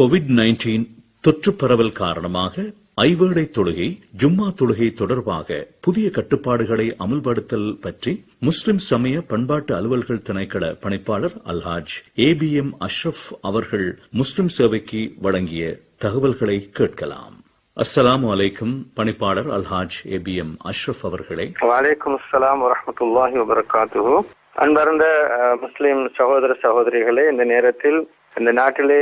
Covid nineteen தொற்று பரவல் காரணமாக ஐவேளை தொழுகை ஜும்மா தொழுகை தொடர்பாக புதிய கட்டுப்பாடுகளை அமல்படுத்தல் பற்றி முஸ்லிம் சமய பண்பாட்டு அலுவல்கள் திணைக்கள பணிப்பாளர் அல்ஹாஜ் ஏ பி எம் அஷ்ரப் அவர்கள் முஸ்லிம் சேவைக்கு வழங்கிய தகவல்களை கேட்கலாம். அஸ்ஸலாமு வலைக்கும் பணிப்பாளர் அல்ஹாஜ் ஏ பி எம் அஷ்ரப் அவர்களே. வலைக்கும் அஸ்லாம் வரமத்துல்லாஹி வபரகாத்து அன்பார்ந்த முஸ்லிம் சகோதர சகோதரிகளே இந்த நேரத்தில் இந்த நாட்டிலே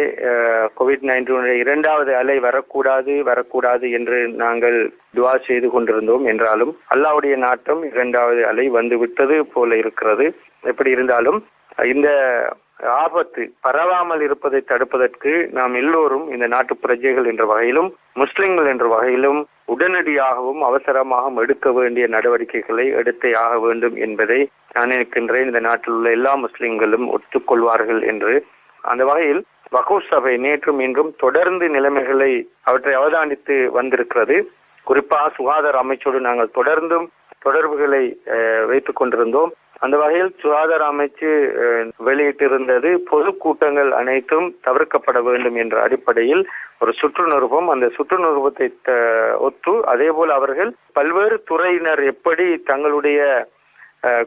கோவிட் நைன்டீனுடைய இரண்டாவது அலை வரக்கூடாது வரக்கூடாது என்று நாங்கள் துவா செய்து கொண்டிருந்தோம் என்றாலும் அல்லாவுடைய நாட்டம் இரண்டாவது அலை வந்து விட்டது போல இருக்கிறது. எப்படி இருந்தாலும் இந்த ஆபத்து பரவாமல் இருப்பதை தடுப்பதற்கு நாம் எல்லோரும் இந்த நாட்டு பிரஜைகள் என்ற வகையிலும் முஸ்லிம்கள் என்ற வகையிலும் உடனடியாகவும் அவசரமாகவும் எடுக்க வேண்டிய நடவடிக்கைகளை எடுத்தே ஆக வேண்டும் என்பதை நான் நினைக்கின்றேன். இந்த நாட்டில் உள்ள எல்லா முஸ்லிம்களும் ஒத்துக்கொள்வார்கள் என்று அந்த வகையில் வகூப் சபை நேற்றும் இன்றும் தொடர்ந்து நிலைமைகளை அவற்றை அவதானித்து வந்திருக்கிறது. குறிப்பாக சுகாதார அமைச்சோடு நாங்கள் தொடர்ந்தும் தொடர்புகளை அஹ், வைத்துக் கொண்டிருந்தோம். அந்த வகையில் சுகாதார அமைச்சு அஹ், வெளியிட்டிருந்தது பொதுக்கூட்டங்கள் அனைத்தும் தவிர்க்கப்பட வேண்டும் என்ற அடிப்படையில் ஒரு சுற்றுநுறுவம் அந்த சுற்றுநுறுவத்தை ஒத்து அதே போல் அவர்கள் பல்வேறு துறையினர் எப்படி தங்களுடைய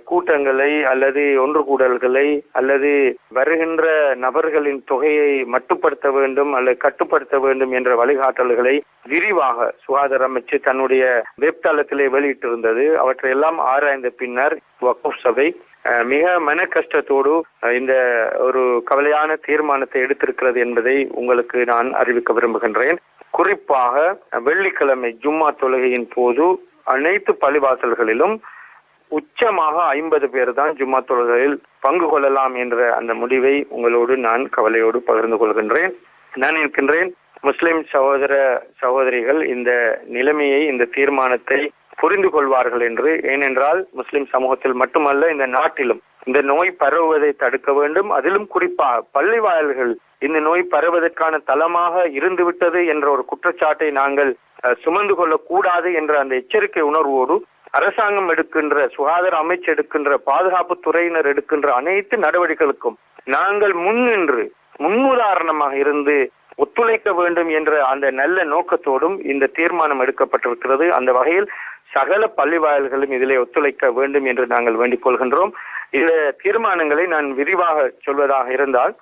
கூட்டங்களை அல்லது ஒன்று கூடல்களை அல்லது வருகின்ற நபர்களின் தொகையை மட்டுப்படுத்த வேண்டும் அல்லது கட்டுப்படுத்த வேண்டும் என்ற வழிகாட்டல்களை விரிவாக சுகாதார அமைச்சு தன்னுடைய வெப்தளத்திலே வெளியிட்டிருந்தது. அவற்றையெல்லாம் ஆராய்ந்த பின்னர் வக்ஃப் சபை அஹ், மிக மன கஷ்டத்தோடு இந்த ஒரு கவலையான தீர்மானத்தை எடுத்திருக்கிறது என்பதை உங்களுக்கு நான் அறிவிக்க விரும்புகின்றேன். குறிப்பாக வெள்ளிக்கிழமை ஜும்மா தொழுகையின் போது அனைத்து பள்ளிவாசல்களிலும் உச்சமாக ஐம்பது பேர் தான் ஜும்மா தொழுகையில் பங்கு கொள்ளலாம் என்ற அந்த முடிவை உங்களோடு நான் கவலையோடு பகிர்ந்து கொள்கின்றேன். நான் இருக்கின்றேன் முஸ்லிம் சகோதர சகோதரிகள் இந்த நிலைமையை இந்த தீர்மானத்தை புரிந்து கொள்வார்கள் என்று. ஏனென்றால் முஸ்லிம் சமூகத்தில் மட்டுமல்ல இந்த நாட்டிலும் இந்த நோய் பரவுவதை தடுக்க வேண்டும். அதிலும் குறிப்பாக பள்ளிவாயல்கள் இந்த நோய் பரவுவதற்கான தளமாக இருந்துவிட்டது என்ற ஒரு குற்றச்சாட்டை நாங்கள் அஹ், சுமந்து கொள்ளக்கூடாது என்ற அந்த எச்சரிக்கை உணர்வோடு அரசாங்கம் எடுக்கின்ற சுகாதார அமைச்சு எடுக்கின்ற பாதுகாப்பு துறையினர் எடுக்கின்ற அனைத்து நடவடிக்கைகளுக்கும் நாங்கள் முன்னின்று முன்னுதாரணமாக இருந்து ஒத்துழைக்க வேண்டும் என்ற அந்த நல்ல நோக்கத்தோடும் இந்த தீர்மானம் எடுக்கப்பட்டிருக்கிறது. அந்த வகையில் சகல பள்ளி வாயில்களும் இதிலே ஒத்துழைக்க வேண்டும் என்று நாங்கள் வேண்டிக் கொள்கின்றோம். இந்த தீர்மானங்களை நான் விரிவாக சொல்வதாக இருந்தால்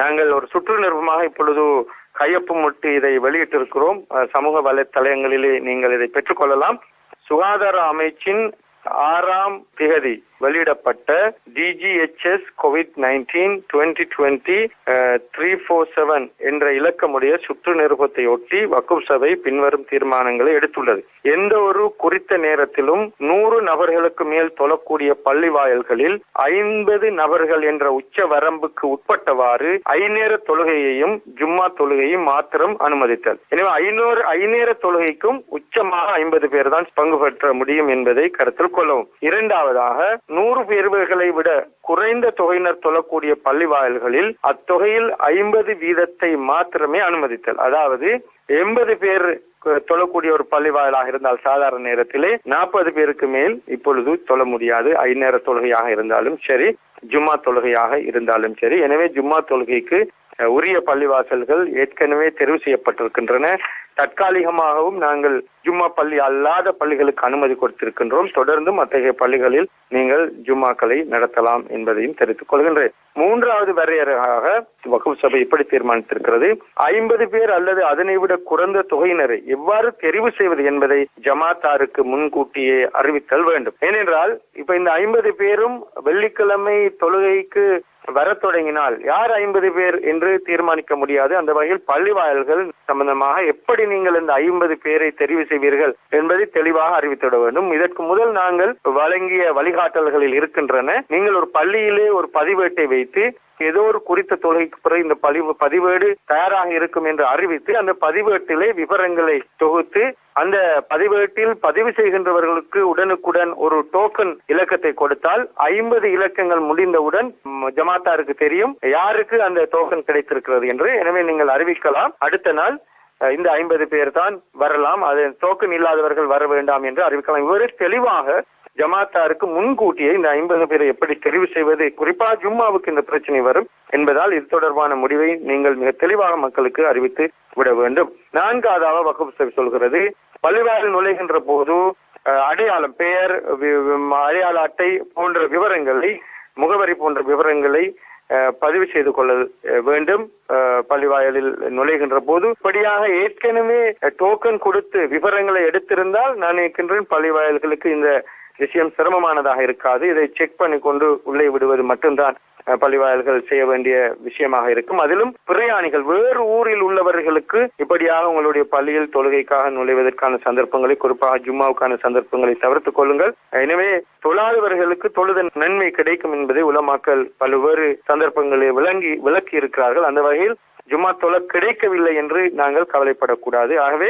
நாங்கள் ஒரு சுற்றுநிறுவமாக இப்பொழுது கையொப்பமிட்டு இதை வெளியிட்டிருக்கிறோம். சமூக வலைத்தளங்களிலே நீங்கள் இதை பெற்றுக்கொள்ளலாம் சுகாதார அமைச்சின் ஆறாம் திகதி. வெளியிடப்பட்ட DGHS COVID nineteen twenty twenty three four seven என்ற இலக்கமுடைய சுற்று நிருபத்தை ஒட்டி வக்குப் சபை பின்வரும் தீர்மானங்களை எடுத்துள்ளது. எந்த ஒரு குறித்த நேரத்திலும் நூறு நபர்களுக்கு மேல் தொழக்கூடிய பள்ளி வாயல்களில் ஐம்பது நபர்கள் என்ற உச்ச வரம்புக்கு உட்பட்டவாறு ஐநேர தொழுகையையும் ஜும்மா தொழுகையும் மாத்திரம் அனுமதித்தல். எனவே ஐநூறு ஐநேர தொழுகைக்கும் உச்சமாக ஐம்பது பேர் தான் பங்கு பெற்ற முடியும் என்பதை கருத்தில் கொள்ளவும். இரண்டாவதாக நூறு பேர்களை விட குறைந்த தொகையினர் தொழக்கூடிய பள்ளி வாயில்களில் அத்தொகையில் ஐம்பது வீதத்தை மாத்திரமே அனுமதித்தல். அதாவது எண்பது பேர் தொழக்கூடிய ஒரு பள்ளி வாயிலாக இருந்தால் சாதாரண நேரத்திலே நாற்பது பேருக்கு மேல் இப்பொழுது தொழ முடியாது. ஐநேர தொழுகையாக இருந்தாலும் சரி ஜும்மா தொழுகையாக இருந்தாலும் சரி. எனவே ஜும்மா தொழுகைக்கு உரிய பள்ளிவாசல்கள் ஏற்கனவே தெரிவு செய்யப்பட்டிருக்கின்றன. தற்காலிகமாகவும் நாங்கள் ஜும்மா பள்ளி அல்லாத பள்ளிகளுக்கு அனுமதி கொடுத்திருக்கின்றோம். தொடர்ந்தும் அத்தகைய பள்ளிகளில் நீங்கள் ஜும்மாக்களை நடத்தலாம் என்பதையும் தெரிவித்துக் கொள்கின்றேன். மூன்றாவது வரையறையாக வகுப்பு சபை இப்படி தீர்மானித்திருக்கிறது. ஐம்பது பேர் அல்லது அதனை விட குறைந்த தொகையினரை எவ்வாறு தெரிவு செய்வது என்பதை ஜமாத்தாருக்கு முன்கூட்டியே அறிவித்தல் வேண்டும். ஏனென்றால் இப்ப இந்த ஐம்பது பேரும் வெள்ளிக்கிழமை தொழுகைக்கு வர தொடங்கினால் யார் ஐம்பது பேர் என்று தீர்மானிக்க முடியாது. அந்த வகையில் பள்ளி வாயில்கள் சம்பந்தமாக எப்படி நீங்கள் இந்த ஐம்பது பேரை தெரிவு செய்வீர்கள் என்பதை தெளிவாக அறிவித்துவிட வேண்டும். இதற்கு முதல் நாங்கள் வழங்கிய வழிகாட்டல்களில் இருக்கின்றன. நீங்கள் ஒரு பள்ளியிலே ஒரு பதிவேட்டை வைத்து ஏதோ ஒரு குறித்த தொகைக்கு பிறகு இந்த பதிவு பதிவேடு தயாராக இருக்கும் என்று அறிவித்து அந்த பதிவேட்டிலே விவரங்களை தொகுத்து அந்த பதிவேட்டில் பதிவு செய்கின்றவர்களுக்கு உடனுக்குடன் ஒரு டோக்கன் இலக்கத்தை கொடுத்தால் ஐம்பது இலக்கங்கள் முடிந்தவுடன் ஜமாத்தாருக்கு தெரியும் யாருக்கு அந்த டோக்கன் கிடைத்திருக்கிறது என்று. எனவே நீங்கள் அறிவிக்கலாம். அடுத்த நாள் இந்த ஐம்பது பேர் தான் வரலாம். அது டோக்கன் இல்லாதவர்கள் வர வேண்டாம் என்று அறிவிக்கலாம். இவரே தெளிவாக ஜமாத்தாருக்கு முன்கூட்டியே இந்த ஐம்பது பேரை எப்படி தெரிவு செய்வது? குறிப்பா ஜும்மாவுக்கு இந்த பிரச்சனை வரும் என்பதால் இது தொடர்பான முடிவை நீங்கள் மிக தெளிவாக மக்களுக்கு அறிவித்து விட வேண்டும். நான்காவதாக வகுப்பு சொல்கிறது பள்ளிவாயில் நுழைகின்ற போது அடையாளம் பெயர் அடையாள அட்டை போன்ற விவரங்களை முகவரி போன்ற விவரங்களை பதிவு செய்து கொள்ள வேண்டும். அஹ், பள்ளிவாயலில் நுழைகின்ற போது இப்படியாக ஏற்கனவே டோக்கன் கொடுத்து விவரங்களை எடுத்திருந்தால் நான் நினைக்கின்றேன் பள்ளிவாயல்களுக்கு இந்த விஷயம் சிரமமானதாக இருக்காது. இதை செக் பண்ணி கொண்டு உள்ளே விடுவது மட்டும்தான். பள்ளிவாயல்கள் செய்ய வேண்டிய விஷயமாக இருக்கும். அதிலும் பிரயாணிகள் வேறு ஊரில் உள்ளவர்களுக்கு இப்படியாக உங்களுடைய பள்ளியில் தொழுகைக்காக நுழைவதற்கான சந்தர்ப்பங்களை குறிப்பாக ஜும்மாவுக்கான சந்தர்ப்பங்களை தவிர்த்துக் கொள்ளுங்கள். எனவே தொழாதவர்களுக்கு தொழுத நன்மை கிடைக்கும் என்பதை உலமாக்கல் பல்வேறு சந்தர்ப்பங்களை விளங்கி விளக்கி இருக்கிறார்கள் அந்த வகையில் ஜும்மா தொழ கிடைக்கவில்லை என்று நாங்கள் கவலைப்படக்கூடாது. ஆகவே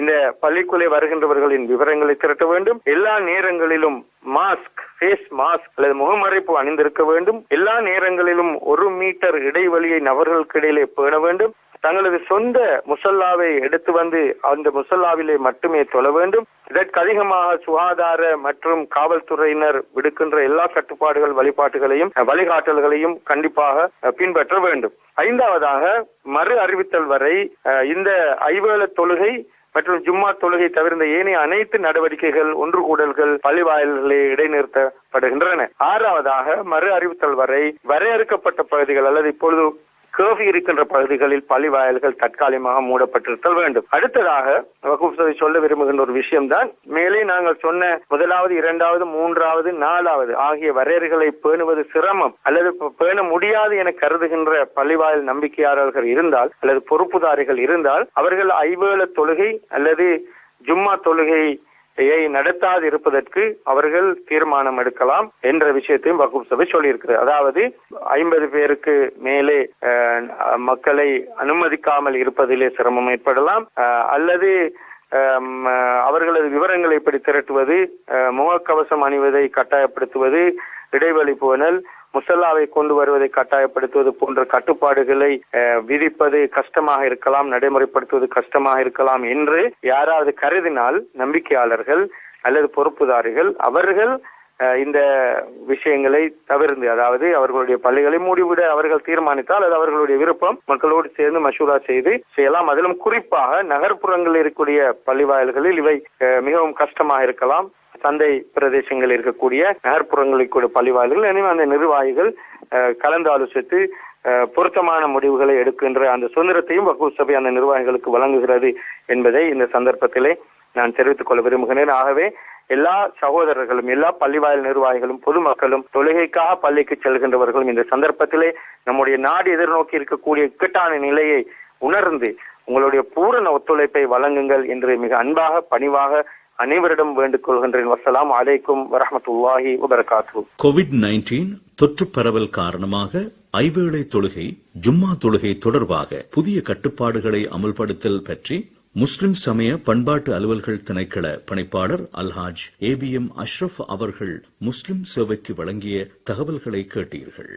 இந்த பள்ளிக்குள்ளே வருகின்றவர்களின் விவரங்களை திரட்ட வேண்டும். எல்லா நேரங்களிலும் மாஸ்க் ஃபேஸ் மாஸ்க் அல்லது முகமறைப்பு அணிந்திருக்க வேண்டும். எல்லா நேரங்களிலும் ஒரு மீட்டர் இடைவெளியை நபர்களுக்கு இடையிலே பேண வேண்டும். தங்களது சொந்த முசல்லாவை எடுத்து வந்து அந்த முசல்லாவிலே மட்டுமே தொழ வேண்டும். இதற்கு அதிகமாக சுகாதார மற்றும் காவல்துறையினர் விடுக்கின்ற எல்லா கட்டுப்பாடுகள் வழிபாட்டுகளையும் வழிகாட்டல்களையும் கண்டிப்பாக பின்பற்ற வேண்டும். ஐந்தாவதாக மறு அறிவித்தல் வரை அஹ், இந்த ஐவேள தொழுகை மற்றும் ஜும்மா தொழுகை தவிர்ந்த ஏனைய அனைத்து நடவடிக்கைகள் ஒன்று கூடல்கள் பள்ளிவாயல்களே இடைநிறுத்தப்படுகின்றன. ஆறாவதாக மறு அறிவித்தல் வரை வரையறுக்கப்பட்ட பகுதிகள் அல்லது இப்பொழுது கேவி இருக்கின்ற பகுதிகளில் பள்ளி வாயில்கள் தற்காலிகமாக மூடப்பட்டிருத்தல் வேண்டும். அடுத்ததாக வகுப்பு சபை சொல்ல விரும்புகின்ற ஒரு விஷயம்தான் மேலே நாங்கள் சொன்ன முதலாவது இரண்டாவது மூன்றாவது நாலாவது ஆகிய வரையறைகளை பேணுவது சிரமம் அல்லது பேண முடியாது என கருதுகின்ற பள்ளிவாயல் நம்பிக்கையாளர்கள் இருந்தால் அல்லது பொறுப்புதாரிகள் இருந்தால் அவர்கள் ஐவேள தொழுகை அல்லது ஜும்மா தொழுகை நடத்தாது இருப்பதற்கு அவர்கள் தீர்மானம் எடுக்கலாம் என்ற விஷயத்தையும் வகுப்பு சபை சொல்லியிருக்கிறது. அதாவது ஐம்பது பேருக்கு மேலே அஹ், மக்களை அனுமதிக்காமல் இருப்பதிலே சிரமம் ஏற்படலாம். அஹ், அல்லது அவர்களது விவரங்களை இப்படி திரட்டுவது அஹ், முகக்கவசம் அணிவதை கட்டாயப்படுத்துவது இடைவெளி போனல் முசல்லாவை கொண்டு வருவதை கட்டாயப்படுத்துவது போன்ற கட்டுப்பாடுகளை விதிப்பது கஷ்டமாக இருக்கலாம் நடைமுறைப்படுத்துவது கஷ்டமாக இருக்கலாம் என்று யாராவது கருதினால் நம்பிக்கையாளர்கள் அல்லது பொறுப்புதாரிகள் அவர்கள் இந்த விஷயங்களை தவிர்ந்து அதாவது அவர்களுடைய பள்ளிகளை மூடிவிட அவர்கள் தீர்மானித்தால் அது அவர்களுடைய விருப்பம். மக்களோடு சேர்ந்து மசூரா செய்து செய்யலாம். அதிலும் குறிப்பாக நகர்ப்புறங்களில் இருக்கக்கூடிய பள்ளி வாயில்களில் இவை மிகவும் கஷ்டமாக இருக்கலாம். சந்தை பிரதேசங்களில் இருக்கக்கூடிய நகர்ப்புறங்களில் கூட பள்ளிவாய்கள் எனவே அந்த நிர்வாகிகள் கலந்து ஆலோசித்து பொருத்தமான முடிவுகளை எடுக்கின்ற அந்த சுதந்திரத்தையும் வக்கூப் சபை அந்த நிர்வாகிகளுக்கு வழங்குகிறது என்பதை இந்த சந்தர்ப்பத்திலே நான் தெரிவித்துக் கொள்ள விரும்புகிறேன். ஆகவே எல்லா சகோதரர்களும் எல்லா பள்ளிவாயல் நிர்வாகிகளும் பொதுமக்களும் தொழுகைக்காக பள்ளிக்கு செல்கின்றவர்களும் இந்த சந்தர்ப்பத்திலே நம்முடைய நாடு எதிர்நோக்கி இருக்கக்கூடிய இக்கட்டான நிலையை உணர்ந்து உங்களுடைய பூரண ஒத்துழைப்பை வழங்குங்கள் என்று மிக அன்பாக பணிவாக அனைவரிடம் வேண்டுக் கொள்கின்றேன். வசலாம் அலைக்கும் வரமத்துல்லாஹி வபரகாத்து கோவிட் நைன்டீன் தொற்று பரவல் காரணமாக ஐவேளை தொழுகை ஜும்மா தொழுகை தொடர்பாக புதிய கட்டுப்பாடுகளை அமல்படுத்தல் பற்றி முஸ்லிம் சமய பண்பாட்டு அலுவல்கள் திணைக்கள பணிப்பாளர் அல்ஹாஜ் ஏபிஎம் அஷ்ரப் அவர்கள் முஸ்லிம் சேவைக்கு வழங்கிய தகவல்களை கேட்டீர்கள்.